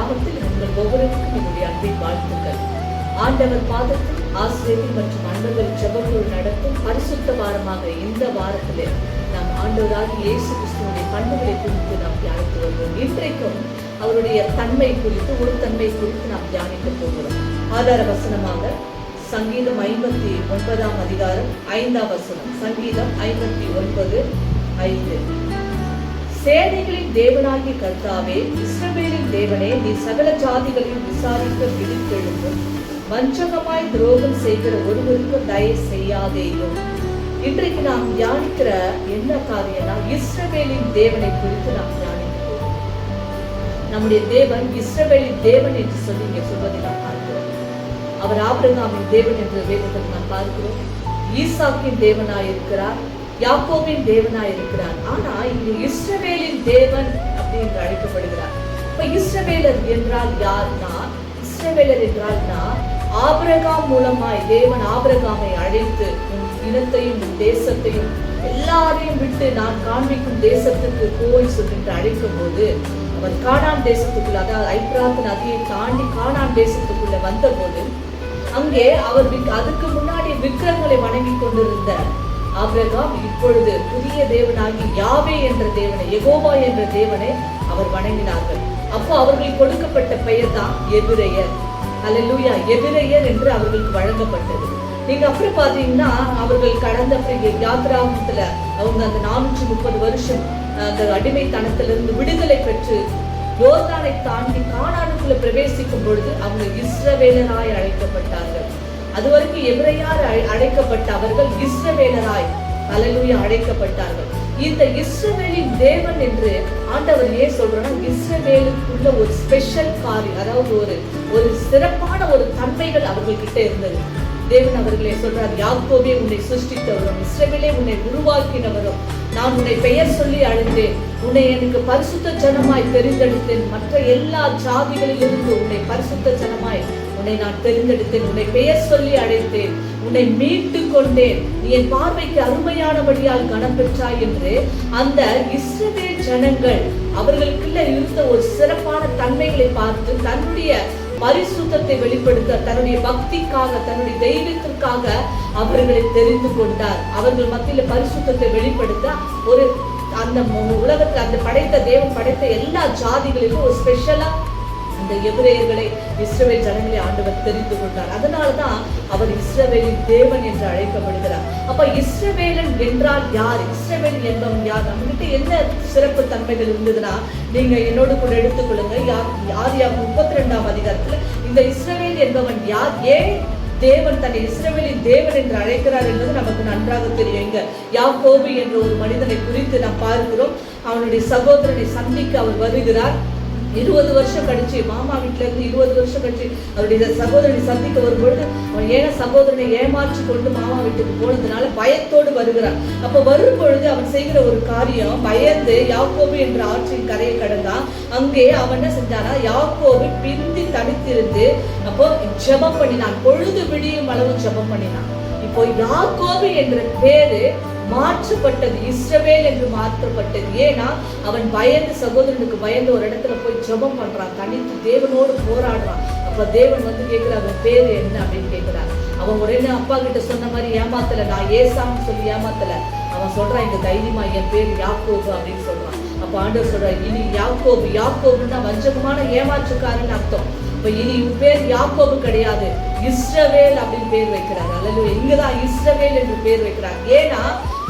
நாமத்தில் உங்கள் ஒவ்வொருவருக்கும் என்னுடைய அன்பின் வாழ்த்துக்கள். ஆண்டவர் பாதத்தில் ஆசிரியர்கள் மற்றும் அன்பர்கள் ஜபங்கள் நடத்தும் பரிசுத்த வாரமாக இந்த வாரத்திலே நாம் ஆண்டவராக இயேசு கிறிஸ்துவனுடைய பண்புகளை குறித்து நாம் தியானித்து வருவோம். இன்றைக்கும் அவருடைய தன்மை குறித்து ஒரு தன்மை குறித்து நாம் தியானிக்க போகிறோம். ஆதார வசனமாக சங்கீதம் ஐம்பத்தி ஒன்பதாம் அதிகாரம் ஐந்தாம் வசனம். சங்கீதம் ஐம்பத்தி ஒன்பது ஐந்து. சேனைகளின் தேவனாகிய கர்த்தாவே இஸ்ரவேலின் தேவனே நீ சகல ஜாதிகளையும் விசாரிக்க விழித்தெழுந்தும் வஞ்சகமாய் துரோகம் செய்கிற ஒருவருக்கு தயவு செய்யாதேயும் இன்றைக்கு நாம் தியானிக்கிற என்ன காரியம்னா இஸ்ரவேலின் தேவனை குறித்து நாம் தியானிக்கிறோம். நம்முடைய தேவன் இஸ்ரவேலின் தேவன் என்று சொல்லி இங்கே சொல்வதை நாம் பார்க்கிறோம். அவர் ஆபிரகாமின் தேவன் என்ற வேதத்தில் நாம் பார்க்கிறோம். ஈசாக்கின் தேவனாய் இருக்கிறார் யாக்கோவின் தேவனாய் இருக்கிறார். ஆனா இங்கு இஸ்ரவேலின் தேவன் அப்படின்னு அழைக்கப்படுகிறார். இப்ப இஸ்ரவேலர் என்றால் யார்னா? இஸ்ரவேலர் என்றால்னா ஆபிரகாம் மூலமாய் தேவன் ஆபிரகாமை அழைத்து உன் இனத்தையும் உன் தேசத்தையும் எல்லாரையும் விட்டு நான் காண்பிக்கும் தேசத்துக்கு போய் சொல்லிட்டு அழைக்கும் போது அவர் காணான் தேசத்துக்குள்ள அதாவது ஐப்ராத் நதியை தாண்டி காணான் தேசத்துக்குள்ள வந்தபோது அங்கே அவர் அதுக்கு முன்னாடி விக்கிரங்களை வணங்கி கொண்டிருந்த ஆபிரகாம் இப்பொழுது புதிய தேவனாகி யாவே என்ற தேவனை எகோபா என்ற தேவனை அவர் வணங்கினார்கள். அப்போ அவர்களுக்கு கொடுக்கப்பட்ட பெயர் தான் எபிரெயர். அலலூயா எபிரெயர் என்று அவர்களுக்கு வழங்கப்பட்டது. நீங்க அப்புறம் பாத்தீங்கன்னா அவர்கள் கடந்த அப்புறம் யாத்ராமத்துல அவங்க அந்த நானூற்றி முப்பது வருஷம் அந்த அடிமைத்தனத்திலிருந்து விடுதலை பெற்று யோர்தானை தாண்டி காணானுக்குள்ள பிரவேசிக்கும் பொழுது அவங்க இஸ்ரவேலராய் அழைக்கப்பட்டார்கள். அதுவரைக்கும் எபிரையார் அழை- அழைக்கப்பட்ட அவர்கள் இஸ்ரவேலராய் அல்லேலூயா அழைக்கப்பட்டார்கள். இந்த இஸ்ரவேலின் தேவன் என்று ஆண்டவர் ஏன் சொல்றோம்னா இஸ்ரவேலுக்குள்ள ஒரு ஸ்பெஷல் காரியம் அதாவது ஒரு ஒரு சிறப்பான ஒரு தன்மைகள் அவர்கள்கிட்ட இருந்தது. தேவன் அவர்களே சொல்றார் யாக்கோவே உன்னை சிருஷ்டித்தவரும் இஸ்ரவேலே உன்னை உருவாக்கினவரும். நான் உன்னை பெயர் சொல்லி அழைத்தேன். உன்னை எனக்கு பரிசுத்த ஜனமாய் தெரிந்தெடுத்தேன். மற்ற எல்லா ஜாதிகளிலிருந்து உன்னை பரிசுத்த ஜனமாய் உன்னை நான் தெரிந்தெடுத்தேன். உன்னை பெயர் சொல்லி அழைத்தேன். உன்னை மீட்டு கொண்டேன். நீ என் பார்வைக்கு அருமையானபடியால் கனம் பெற்றாய் என்று அந்த இஸ்ரவேல் ஜனங்கள் அவர்களுக்குள்ள இருந்த ஒரு சிறப்பான தன்மைகளை பார்த்து தன்னுடைய பரிசுத்தத்தை வெளிப்படுத்த தன்னுடைய பக்திக்காக தன்னுடைய தெய்வத்திற்காக அவர்களை தெரிந்து கொண்டார். அவர்கள் மத்தியில பரிசுத்தத்தை வெளிப்படுத்த ஒரு அந்த உலகத்தில் அந்த படைத்த தேவன் படைத்த எல்லா ஜாதிகளிலும் ஒரு ஸ்பெஷலா அந்த எபிரேயர்களை இஸ்ரவேல் ஜனங்களை ஆண்டவர் தெரிந்து கொண்டார். அதனாலதான் அவர் இஸ்ரவேலின் தேவன் என்று அழைக்கப்படுகிறார். அப்ப இஸ்ரவேலன் என்றால் யார்? இஸ்ரவேல் என்பவன் யார்? நம்மகிட்ட என்ன சிறப்பு தன்மைகள் இருந்ததுன்னா நீங்க என்னோடு கூட எடுத்துக்கொள்ளுங்க. யார் யார் யார் முப்பத்தி ரெண்டாம் அதிகாரத்துல இந்த இஸ்ரவேல் என்பவன் யார்? ஏன் தேவன் தன்னை இஸ்ரவேலின் தேவன் என்று அழைக்கிறார் என்பது நமக்கு நன்றாக தெரியும் இங்க யாக்கோபு என்ற ஒரு மனிதனை குறித்து நாம் பார்க்கிறோம். அவனுடைய சகோதரனை சந்திக்க அவர் வருகிறார். இருபது வருஷம் கழிச்சு மாமா வீட்டுல இருந்து இருபது வருஷம் கழிச்சு அவருடைய சகோதரனை சந்திக்க வரும்பொழுது அவன் ஏன சகோதரனை ஏமாற்றி கொண்டு மாமா வீட்டுக்கு போனதுனால பயத்தோடு வருகிறான். அப்ப வரும் பொழுது அவன் செய்கிற ஒரு காரியம் பயந்து யாக்கோபு என்ற ஆற்றின் கரையை கடந்தான். அங்கே அவன் என்ன செஞ்சானா யாக்கோபு பிந்தி தனித்திருந்து அப்போ ஜெபம் பண்ணினான். பொழுது விடியும் அளவு ஜெபம் பண்ணினான். இப்போ யாக்கோபு என்ற பேரு மாற்றப்பட்டது இஸ்ரவேல் என்று மாற்றப்பட்டது. ஏன்னா அவன் பயந்து சகோதரனுக்கு பயந்து ஒரு இடத்துல போய் ஜெபம் பண்றான் தனித்து தேவனோடு போராடுறான். அப்ப தேவன் வந்து கேட்கிறார் அவன் பேரு என்ன? அப்படின்னு கேட்கிறார். அவன் உடனே அப்பா கிட்ட சொன்ன மாதிரி ஏமாத்தல நான் ஏசான்னு சொல்லி ஏமாத்தல. அவன் சொல்றான் இந்த தைரியமா என் பேர் யாக்கோபு அப்படின்னு சொல்றான். அப்ப ஆண்டவர் சொல்றார் இனி யாக்கோபு யாக்கோபுன்னா வஞ்சகமான ஏமாற்றுக்காருன்னு அர்த்தம். இப்ப இனி பேர் யாக்கோபு கிடையாது இஸ்ரவேல் அப்படின்னு பேர் வைக்கிறார். அல்லது இங்கதான் இஸ்ரவேல் என்று பேர் வைக்கிறார். ஏன்னா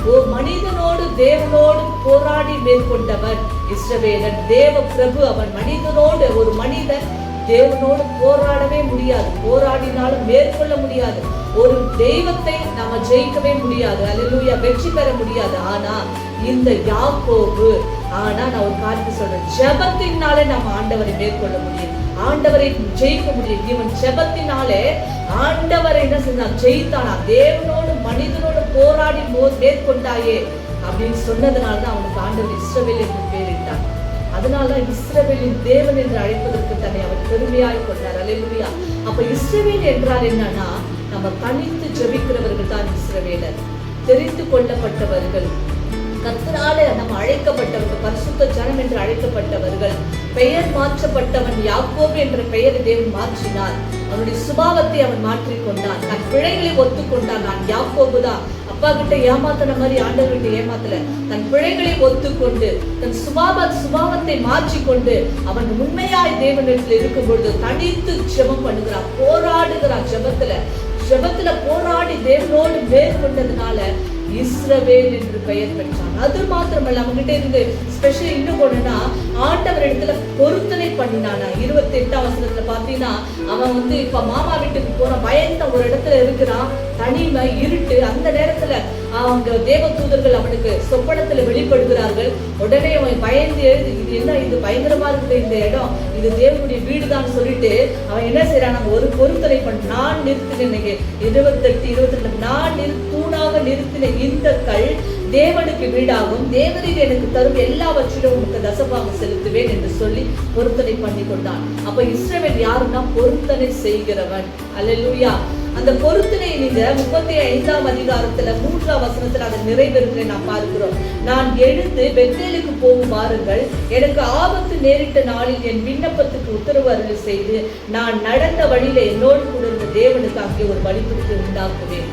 ஒரு மனிதனோடு தேவனோடு போராடி மேற்கொண்டவன் இஸ்ரவேலன் தேவ பிரபு. அவன் மனிதனோடு ஒரு மனிதன் தேவனோடு போராடவே முடியாது. போராடினாலும் மேற்கொள்ள முடியாது. ஒரு தெய்வத்தை நாம ஜெயிக்கவே முடியாது. அல்லேலூயா வெற்றி பெற முடியாது. ஆனா இந்த யாக்கோபு ஆனா நான் ஒரு காரியத்தை சொல்றேன். ஜபத்தினாலே நம்ம ஆண்டவரை மேற்கொள்ள முடியும். ஆண்டவரை ஜெயிக்க முடியும் இவன் ஜெபத்தினாலே ஆண்டவரை என்ன செஞ்சான் ஜெயித்தானா தேவனோடு மனிதனோடு போராடி மேற்கொண்டாயே அப்படின்னு சொன்னதுனால தான் அவனுக்கு ஆண்டவர் இஸ்ரவேல் என்று பேரிட்டான் அதனாலதான் இஸ்ரவேலின் தேவன் என்று அழைப்பதற்கு தன்னை அவர் பெருமையாய் கொண்டார். அல்லேலூயா. அப்ப இஸ்ரவேல் என்றால் என்னன்னா நம்ம தனித்து ஜெபிக்கிறவர்கள் தான் இஸ்ரவேலர். தெரிந்து கொள்ளப்பட்டவர்கள். கர்த்தரால நம்ம அழைக்கப்பட்டவர்கள் பரிசுத்த ஜனம் என்று அழைக்கப்பட்டவர்கள். பெயர் மாற்றப்பட்டவன் யாக்கோபு என்ற பெயரை தேவன் மாற்றினார். அவனுடைய சுபாவத்தை அவன் மாற்றிக்கொண்டான். தன் பிழைகளை ஒத்துக்கொண்டான். நான் யாக்கோபு தான் அப்பா கிட்ட ஏமாத்தின மாதிரி ஆண்டவர்கிட்ட ஏமாத்தல. தன் பிழைகளை ஒத்துக்கொண்டு தன் சுபாவ சுபாவத்தை மாற்றிக்கொண்டு அவன் உண்மையாய் தேவனிடத்தில் இருக்கும் பொழுது தனித்து ஜெபம் பண்ணுகிறான். போராடுகிறான் ஜெபத்துல. ஜெபத்துல போராடி தேவனோடு வேர் கொண்டதுனால இஸ்ரவேல் என்று பெயர் பெற்றான். அது மாத்திரமல்ல அவங்ககிட்ட இருந்து ஸ்பெஷல் இன்னும் ஒண்ணுன்னா ஆண்டவர் இடத்துல பொருத்தனை பண்ணினானா. இருபத்தி எட்டாம் வசனத்துல பாத்தீங்கன்னா அவன் வந்து இப்ப மாமா வீட்டுக்கு போற பயந்த ஒரு இடத்துல இருக்கிறான். தனிமை இருட்டு அந்த நேரத்துல அவங்க தேவ தூதர்கள் அவனுக்கு சொப்பனத்துல வெளிப்படுகிறார்கள். உடனே அவன் பயந்து எழுது இது என்ன இது பயங்கரமா இருக்குது இந்த இடம். இது தேவனுடைய வீடுதான் சொல்லிட்டு அவன் என்ன செய்யறான் நம்ம ஒரு பொருத்தனை பண்ண நான் நிறுத்தினேன் இன்னைக்கு இருபத்தெட்டு இருபத்தி ரெண்டு நான் நிறு தூணாக நிறுத்தினேன். இந்த தேவனுக்கு வீடாகும். தேவரீர் எனக்கு தரும் எல்லாவற்றிலும் உனக்கு தசபாக செலுத்துவேன் என்று சொல்லி பொருத்தனை பண்ணி கொண்டான் அப்ப இஸ்ரவேல் யாருன்னா பொருத்தனை செய்கிறவன். அல்லா அந்த பொருத்தனை நீங்க முப்பத்தி ஐந்தாம் அதிகாரத்துல மூன்றாம் வசனத்துல அதை நிறைவேறுகிறதை நாம் பார்க்கிறோம். நான் எழுந்து பெத்தேலுக்கு போகும் வாருங்கள். எனக்கு ஆபத்து நேரிட்ட நாளில் என் விண்ணப்பத்துக்கு உத்தரவு அருள் செய்து நான் நடந்த வழியில என்னோடு கூட இருந்த தேவனுக்கு அங்கே ஒரு வழிபடுத்தி உண்டாக்குவேன்.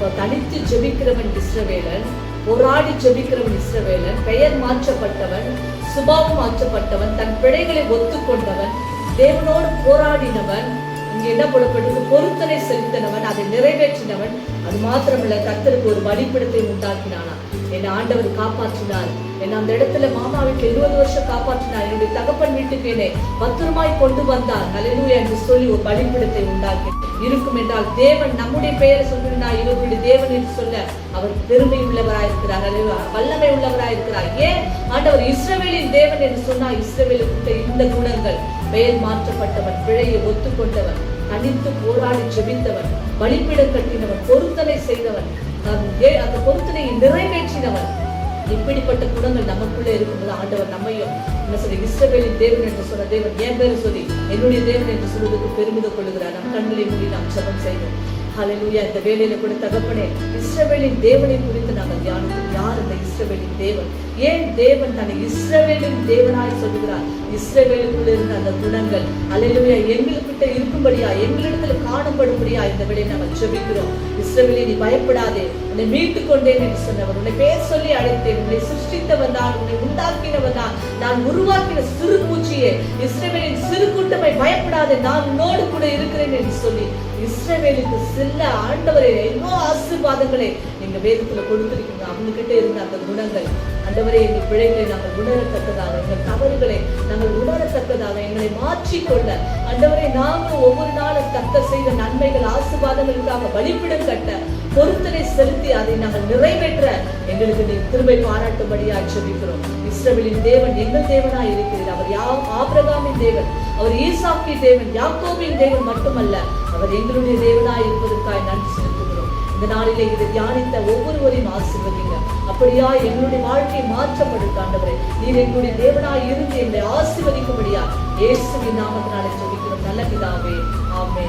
தனித்து ஜெபிக்கிறவன் இஸ்ரவேலன் போராடி ஜெபிக்கிறவன் இஸ்ரவேலன் பெயர் மாற்றப்பட்டவன் சுபாவம் மாற்றப்பட்டவன் தன் பிழைகளை ஒத்துக்கொண்டவன் தேவனோடு போராடினவன் இங்கே என்ன போடப்பட்டது பொருத்தனை செலுத்தினவன் அதை நிறைவேற்றினவன். அது மாத்திரமல்ல கத்தருக்கு ஒரு வழிபடத்தை உண்டாக்கினானா. என்னை ஆண்டவர் காப்பாற்றினார். என்னை அந்த இடத்துல மாமாவுக்கு எழுபது இருபது வருஷம் காப்பாற்றினார். தகப்பன் வீட்டுக்கு என்னை பத்திரமாய் கொண்டு வந்தார். நல்லூயா என்று சொல்லி ஒரு பலிப்பிடத்தை உண்டாக்கி இருக்கும் என்றால் தேவன் நம்முடைய பெயரை சொல்லினா இவர்களுடைய தேவன் என்று சொல்ல அவர் பெருமை உள்ளவராயிருக்கிறார் அல்லேலூயா. வல்லமை உள்ளவராயிருக்கிறார் ஏன்? ஆண்டவர் இஸ்ரவேலின் தேவன் என்று சொன்னா இஸ்ரவேலுக்குள்ள இந்த குணங்கள். பெயர் மாற்றப்பட்டவன் பிழையை ஒத்துக்கொண்டவன் தனித்து போராடி ஜெபித்தவன் பலிப்பிடம் கட்டினவன் பொருத்தனை செய்தவன் அந்த பொருத்தனையை நிறைவேற்றினவன். இப்படிப்பட்ட குணங்கள் நமக்குள்ளே இருக்கும்போது ஆண்டவர் நம்மையும் என்ன சொல்லி இஸ்ரவேலின் தேவன் என்று சொன்ன தேவன் என் பேர் சொல்லி என்னுடைய தேவன் என்று சொல்வதற்கு பெருமிதம் கொள்கிறார் நம் கண்களை மூடி நாம் சபம் செய்வோம். ஹalleluya. இந்த வேலையில கூட தகப்பனே இஸ்ரவேலின் தேவனை குறித்து நாங்கள் தியானித்தோம். யார் அந்த இஸ்ரவேலின் தேவன்? ஏன் தேவன் தன்னை இஸ்ரவேலின் தேவனாய் சொல்கிறார் இஸ்ரவேலுக்குள்ள இருந்த அந்த குணங்கள் ஹalleluya எங்களுக்கிட்ட இருக்கும்படியா எங்களிடத்துல காணப்படும்படியா இந்த வேலையை நாங்கள் ஜெபிக்கிறோம். இஸ்ரவேலே நீ பயப்படாதே. உன்னை மீட்டு கொண்டேன் என்று சொன்னவர் உன்னை பேர் சொல்லி அழைத்தேன். உன்னை சிருஷ்டித்தவன் தான் உன்னை உண்டாக்கினவன் தான் நான் உருவாக்கின சிறு பூச்சியே இஸ்ரவேலின் சிறு கூட்டமை பயப்படாதே. நான் உன்னோடு கூட இருக்கிறேன் என்று சொல்லி இஸ்ரவேலுக்கு செல்ல ஆண்டவரே எவ்வளோ ஆசீர்வாதங்களை. நீங்க வேதத்துல கொடுத்திருக்கீங்க. அவங்க கிட்ட இருந்த அந்த குணங்கள். ஆண்டவரே எங்கள் பிழைகளை நாங்கள் உணரத்தக்கதாக எங்கள் தவறுகளை நாங்கள் உணரத்தக்கதாக எங்களை மாற்றிக்கொள்ள. அந்தவரை நாங்கள் ஒவ்வொரு நாளும் தக்க செய்த நன்மைகள் ஆசீர்வாதங்களுக்காக வழிபிடம் கட்ட பொருத்தனை செலுத்தி அதை நாங்கள் நிறைவேற்ற எங்களுக்கு நீ திருமை பாராட்டும்படியா சொல்லிக்கிறோம் இஸ்ரவேலின் தேவன் எங்கள் தேவனாய் இருக்கிறது அவர் யா ஆபிரகாமின் தேவன் அவர் ஈசாக்கி தேவன் யாக்கோபின் தேவன் மட்டுமல்ல அவர் எங்களுடைய தேவனாய் இருப்பதற்காய் நன்றி செலுத்துகிறோம். இந்த நாளிலே இதை தியானித்த ஒவ்வொருவரையும் ஆசிர்வதிங்க. அப்படியா எங்களுடைய வாழ்க்கை மாற்றப்படும் ஆண்டவரே. நீர் எங்களுடைய தேவனாய் இருந்து எங்களை ஆசிர்வதிக்கும்படியா இயேசுவின் நாமத்தினாலே சொல்லிக்கிறோம் நல்ல பிதாவே ஆமே